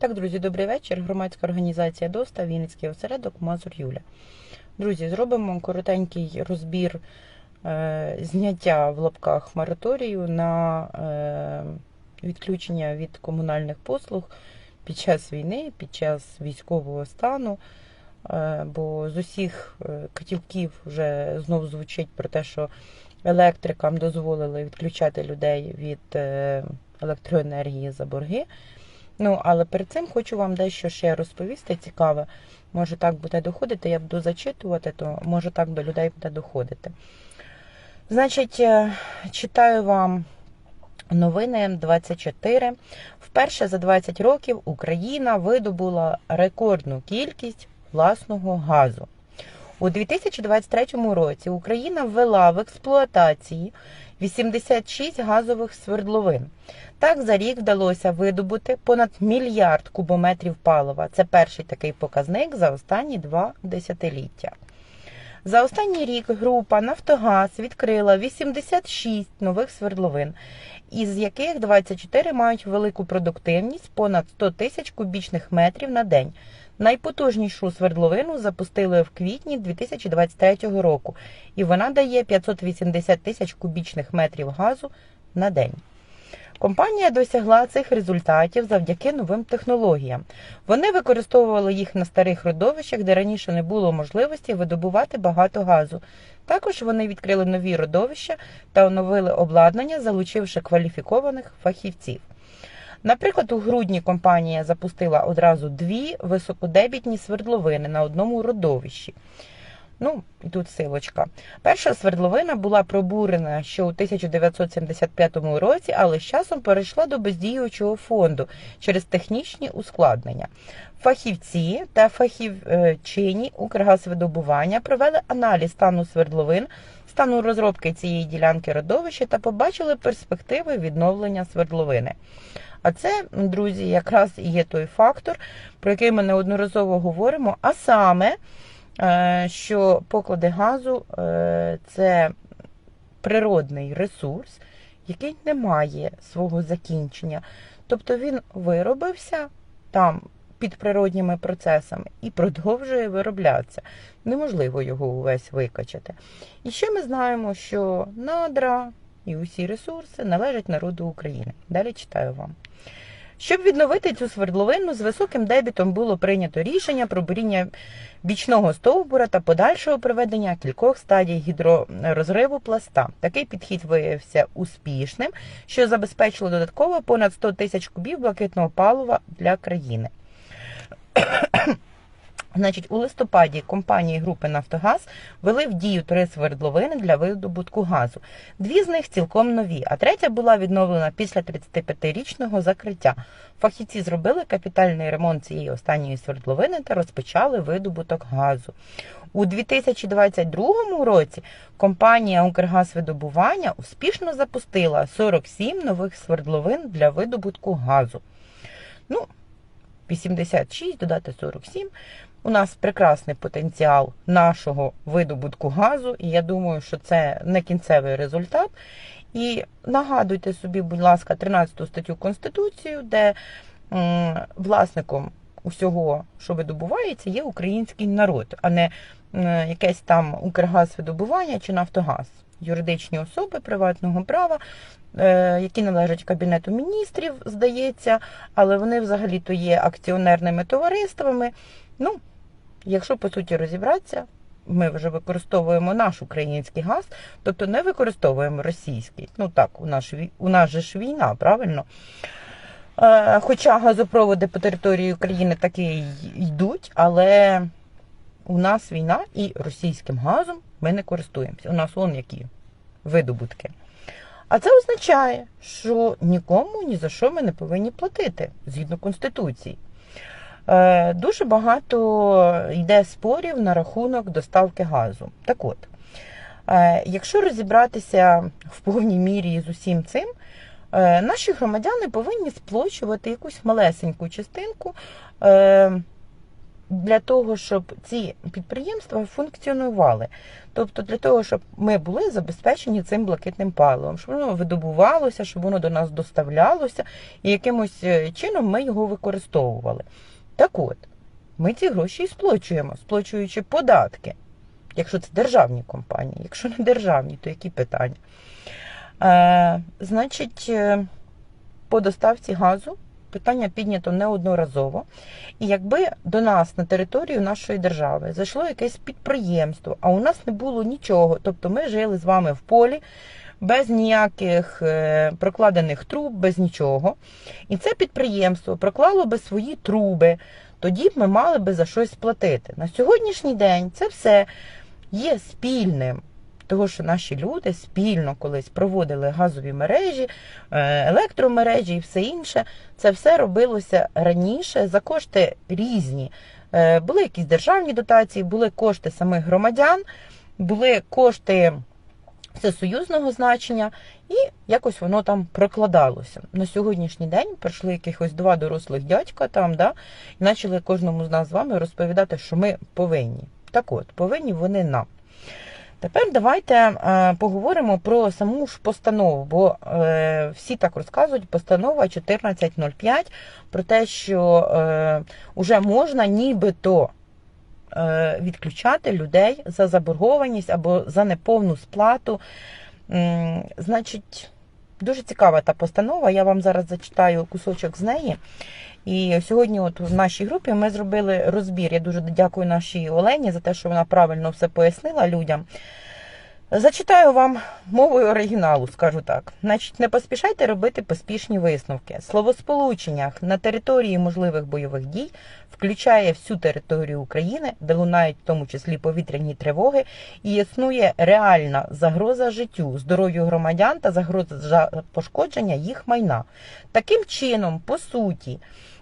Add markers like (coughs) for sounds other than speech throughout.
Так, друзі, добрий вечір. Громадська організація ДОСТА, Вінницький осередок, Мазур Юля. Друзі, зробимо коротенький розбір е, зняття в лапках мораторію на е, відключення від комунальних послуг під час війни, під час військового стану. Е, бо з усіх е, котілків вже знов звучить про те, що електрикам дозволили відключати людей від е, електроенергії за борги. Ну, але перед цим хочу вам дещо ще розповісти цікаве. Може так буде доходити, я буду зачитувати, то може так до людей буде доходити. Значить, е, читаю вам новини 24. Вперше за 20 років Україна видобула рекордну кількість власного газу. У 2023 році Україна ввела в експлуатації 86 газових свердловин. Так за рік вдалося видобути понад мільярд кубометрів палива. Це перший такий показник за останні два десятиліття. За останній рік група Нафтогаз відкрила 86 нових свердловин, із яких 24 мають велику продуктивність понад 100 тисяч кубічних метрів на день. Найпотужнішу свердловину запустили в квітні 2023 року, і вона дає 580 тисяч кубічних метрів газу на день. Компанія досягла цих результатів завдяки новим технологіям. Вони використовували їх на старих родовищах, де раніше не було можливості видобувати багато газу. Також вони відкрили нові родовища та оновили обладнання, залучивши кваліфікованих фахівців. Наприклад, у грудні компанія запустила одразу дві високодебітні свердловини на одному родовищі. Ну, і тут силочка. Перша свердловина була пробурена ще у 1975 році, але з часом перейшла до бездіючого фонду через технічні ускладнення. Фахівці та фахівчині Укргазвидобування провели аналіз стану свердловин, стану розробки цієї ділянки родовища та побачили перспективи відновлення свердловини. А це, друзі, якраз і є той фактор, про який ми неодноразово говоримо, а саме. Що поклади газу це природний ресурс, який не має свого закінчення. Тобто він виробився там під природніми процесами і продовжує вироблятися. Неможливо його увесь викачати. І ще ми знаємо, що надра і усі ресурси належать народу України. Далі читаю вам. Щоб відновити цю свердловину, з високим дебітом було прийнято рішення про буріння бічного стовбура та подальшого проведення кількох стадій гідророзриву пласта. Такий підхід виявився успішним, що забезпечило додатково понад 100 тисяч кубів блакитного палива для країни. Значить, у листопаді компанії групи Нафтогаз вели в дію три свердловини для видобутку газу. Дві з них цілком нові, а третя була відновлена після 35-річного закриття. Фахівці зробили капітальний ремонт цієї останньої свердловини та розпочали видобуток газу. У 2022 році компанія Укргазвидобування успішно запустила 47 нових свердловин для видобутку газу. Ну, 86, додати 47. У нас прекрасний потенціал нашого видобутку газу, і я думаю, що це не кінцевий результат. І нагадуйте собі, будь ласка, 13 статтю Конституції, де власником усього, що видобувається, є український народ, а не якесь там Укргазвидобування чи Нафтогаз. Юридичні особи приватного права, е, які належать Кабінету міністрів, здається, але вони взагалі-то є акціонерними товариствами. Ну, якщо по суті розібратися, ми вже використовуємо наш український газ, тобто не використовуємо російський. Ну так, у нас, у нас же ж війна, правильно? Е, хоча газопроводи по території України таки йдуть, але у нас війна і російським газом ми не користуємося. У нас вон які видобутки. А це означає, що нікому ні за що ми не повинні платити згідно Конституції. Дуже багато йде спорів на рахунок доставки газу. Так от, якщо розібратися в повній мірі з усім цим, наші громадяни повинні сплачувати якусь малесеньку частинку для того, щоб ці підприємства функціонували. Тобто для того, щоб ми були забезпечені цим блакитним паливом, щоб воно видобувалося, щоб воно до нас доставлялося, і якимось е, чином ми його використовували. Так от, ми ці гроші і сплачуємо, сплачуючи податки, якщо це державні компанії, якщо не державні, то які питання? Е, Значить, е, по доставці газу питання піднято неодноразово. І якби до нас на територію нашої держави зайшло якесь підприємство, а у нас не було нічого, тобто ми жили з вами в полі. Без ніяких е, прокладених труб, без нічого. І це підприємство проклало би свої труби, тоді б ми мали би за щось платити. На сьогоднішній день це все є спільним. Того, що наші люди спільно колись проводили газові мережі, е, електромережі і все інше, це все робилося раніше за кошти різні. Е, Були якісь державні дотації, були кошти самих громадян, були кошти всесоюзного значення, і якось воно там прокладалося. На сьогоднішній день прийшли якихось два дорослих дядька там, да, і почали кожному з нас з вами розповідати, що ми повинні. Так от, повинні вони нам. Тепер давайте е, поговоримо про саму ж постанову, бо е, всі так розказують, постанова 1405 про те, що е, вже можна нібито е, відключати людей за заборгованість або за неповну сплату. Значить, дуже цікава та постанова. Я вам зараз зачитаю кусочок з неї. І сьогодні, от в нашій групі, ми зробили розбір. Я дуже дякую нашій Олені за те, що вона правильно все пояснила людям. Зачитаю вам мовою оригіналу, скажу так. Значить, не поспішайте робити поспішні висновки. Словосполученнях на території можливих бойових дій включає всю територію України, де лунають в тому числі повітряні тривоги, і існує реальна загроза життю, здоров'ю громадян та загроза пошкодження їх майна. Таким чином, по суті.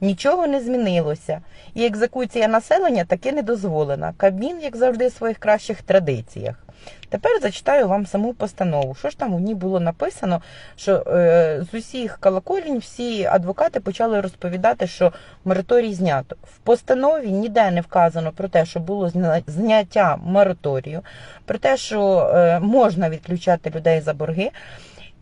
Нічого не змінилося, і екзекуція населення таки не дозволена. Кабмін, як завжди, в своїх кращих традиціях. Тепер зачитаю вам саму постанову. Що ж там у ній було написано, що е, з усіх колоколінь всі адвокати почали розповідати, що мораторій знято. В постанові ніде не вказано про те, що було зняття мораторію, про те, що е, можна відключати людей за борги.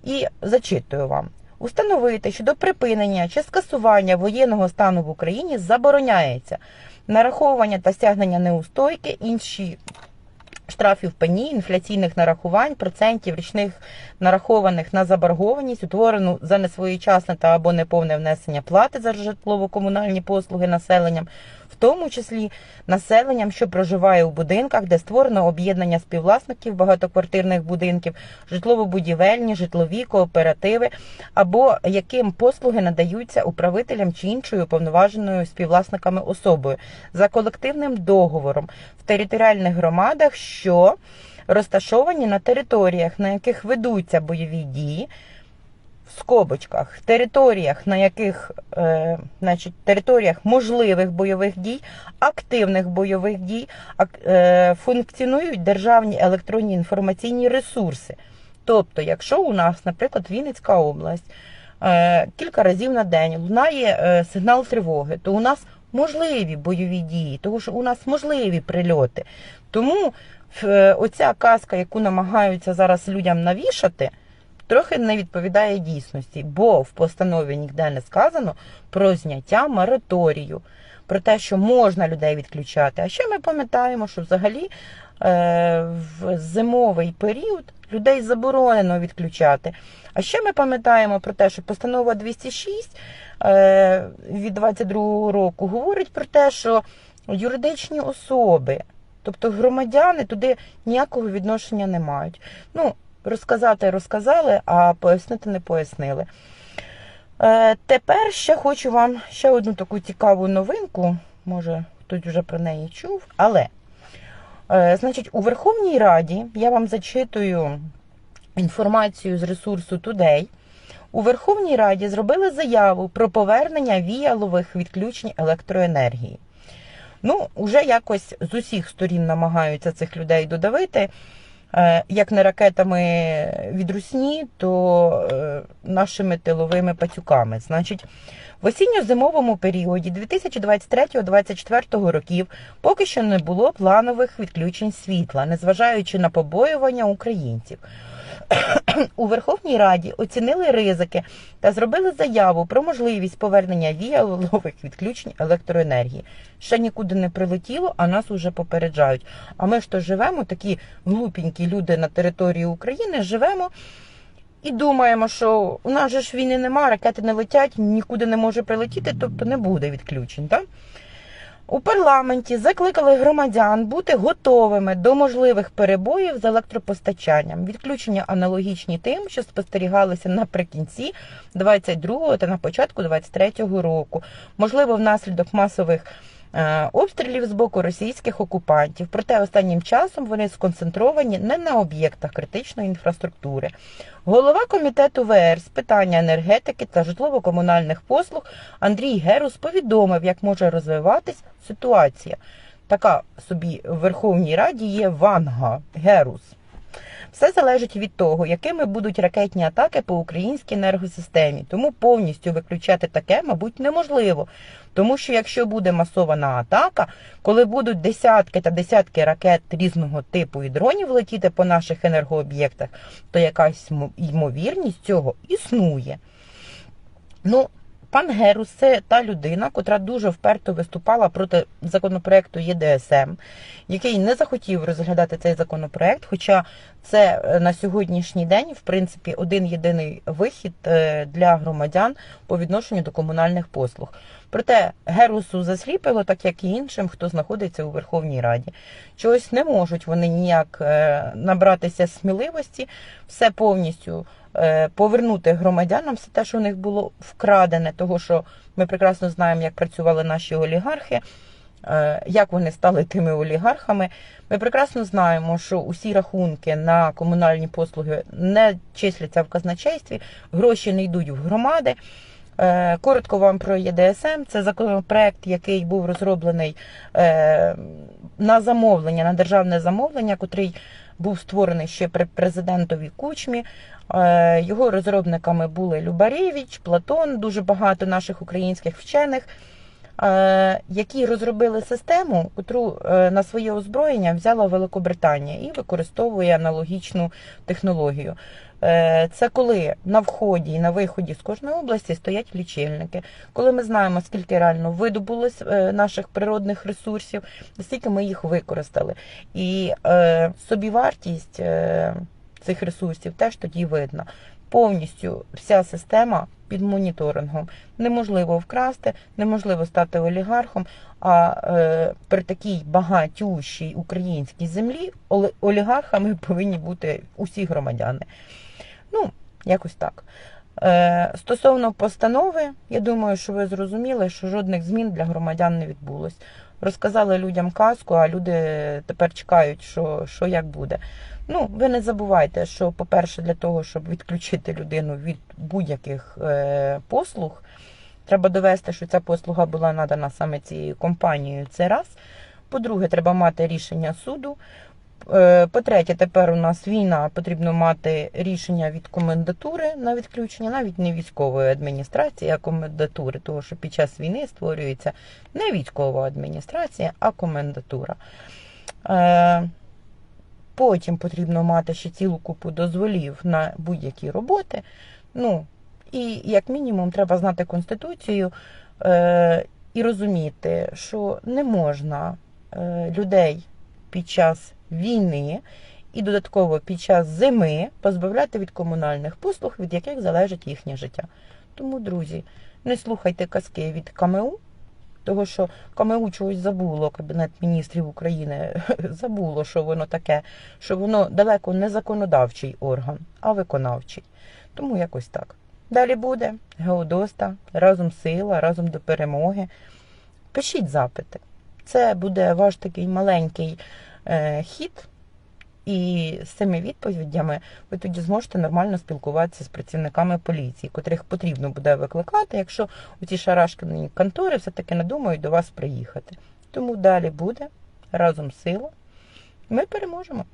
І зачитую вам. Установити, що до припинення чи скасування воєнного стану в Україні забороняється нараховування та стягнення неустойки, інші штрафів пені, інфляційних нарахувань, процентів річних нарахованих на заборгованість, утворену за несвоєчасне та або неповне внесення плати за житлово-комунальні послуги населенням, в тому числі населенням, що проживає у будинках, де створено об'єднання співвласників багатоквартирних будинків, житлово-будівельні, житлові кооперативи, або яким послуги надаються управителям чи іншою уповноваженою співвласниками особою. За колективним договором в територіальних громадах, що розташовані на територіях, на яких ведуться бойові дії. В скобочках територіях, на яких е, значить, територіях можливих бойових дій, активних бойових дій, е, функціонують державні електронні інформаційні ресурси. Тобто, якщо у нас, наприклад, Вінницька область е, кілька разів на день лунає е, сигнал тривоги, то у нас можливі бойові дії, тому що у нас можливі прильоти. Тому оця казка, яку намагаються зараз людям навішати, трохи не відповідає дійсності, бо в постанові ніде не сказано про зняття мораторію, про те, що можна людей відключати. А ще ми пам'ятаємо, що взагалі е, в зимовий період людей заборонено відключати. А ще ми пам'ятаємо про те, що постанова 206 е, від 22 року говорить про те, що юридичні особи, тобто громадяни, туди ніякого відношення не мають. Ну, розказати розказали, а пояснити не пояснили. Е, тепер ще хочу вам ще одну таку цікаву новинку. Може, хтось вже про неї чув, але е, значить, у Верховній Раді я вам зачитую інформацію з ресурсу Today. У Верховній Раді зробили заяву про повернення віялових відключень електроенергії. Ну, вже якось з усіх сторін намагаються цих людей додавити. е, як не ракетами від Русні, то е, нашими тиловими пацюками. Значить, в осінньо-зимовому періоді 2023-2024 років поки що не було планових відключень світла, незважаючи на побоювання українців. (coughs) У Верховній Раді оцінили ризики та зробили заяву про можливість повернення віялових відключень електроенергії. Ще нікуди не прилетіло, а нас уже попереджають. А ми ж то живемо, такі глупенькі люди на території України, живемо і думаємо, що у нас же ж війни нема, ракети не летять, нікуди не може прилетіти, тобто не буде відключень. Так? У парламенті закликали громадян бути готовими до можливих перебоїв з електропостачанням. Відключення аналогічні тим, що спостерігалися наприкінці 22-го та на початку 23-го року. Можливо, внаслідок масових обстрілів з боку російських окупантів. Проте останнім часом вони сконцентровані не на об'єктах критичної інфраструктури. Голова комітету ВР з питання енергетики та житлово-комунальних послуг Андрій Герус повідомив, як може розвиватись ситуація. Така собі в Верховній Раді є Ванга Герус. Все залежить від того, якими будуть ракетні атаки по українській енергосистемі. Тому повністю виключати таке, мабуть, неможливо. Тому що якщо буде масована атака, коли будуть десятки та десятки ракет різного типу і дронів летіти по наших енергооб'єктах, то якась ймовірність цього існує. Ну, Пан Герус це та людина, котра дуже вперто виступала проти законопроекту ЄДСМ, який не захотів розглядати цей законопроект. Хоча це е, на сьогоднішній день, в принципі, один єдиний вихід е, для громадян по відношенню до комунальних послуг. Проте Герусу засліпило, так як і іншим, хто знаходиться у Верховній Раді. Чогось не можуть вони ніяк е, набратися сміливості, все повністю. Повернути громадянам все те, що у них було вкрадене, того що ми прекрасно знаємо, як працювали наші олігархи, як вони стали тими олігархами. Ми прекрасно знаємо, що усі рахунки на комунальні послуги не числяться в казначействі, гроші не йдуть в громади. Коротко вам про ЄДСМ. Це законопроект, який був розроблений на замовлення, на державне замовлення, котрий був створений ще при президентові кучмі. Його розробниками були Любаревич, Платон, дуже багато наших українських вчених, які розробили систему, яку на своє озброєння взяла Великобританія і використовує аналогічну технологію. Це коли на вході і на виході з кожної області стоять лічильники. Коли ми знаємо, скільки реально видобулось наших природних ресурсів, скільки ми їх використали. І собівартість цих ресурсів теж тоді видно. Повністю вся система під моніторингом. Неможливо вкрасти, неможливо стати олігархом. А е, при такій багатющій українській землі олігархами (laughs) повинні бути усі громадяни. Ну, якось так. Е, Стосовно постанови, я думаю, що ви зрозуміли, що жодних змін для громадян не відбулось. Розказали людям казку, а люди тепер чекають, що, що як буде. Ну, ви не забувайте, що, по-перше, для того, щоб відключити людину від будь-яких е, послуг, треба довести, що ця послуга була надана саме цією компанією. Це раз. По-друге, треба мати рішення суду. Е, по-третє, тепер у нас війна, потрібно мати рішення від комендатури на відключення, навіть не військової адміністрації, а комендатури, тому що під час війни створюється не військова адміністрація, а комендатура. Е, Потім потрібно мати ще цілу купу дозволів на будь-які роботи. Ну, і як мінімум треба знати Конституцію е, і розуміти, що не можна е, людей під час війни і додатково під час зими позбавляти від комунальних послуг, від яких залежить їхнє життя. Тому, друзі, не слухайте казки від КМУ. Того, що КМУ чогось забуло, Кабінет міністрів України (laughs) забуло, що воно таке, що воно далеко не законодавчий орган, а виконавчий. Тому якось так. Далі буде Геодоста, разом сила, разом до перемоги. Пишіть запити. Це буде ваш такий маленький е, хід. І з цими відповідями ви тоді зможете нормально спілкуватися з працівниками поліції, котрих потрібно буде викликати, якщо у ці шарашкані контори все-таки надумають до вас приїхати. Тому далі буде разом сила. Ми переможемо.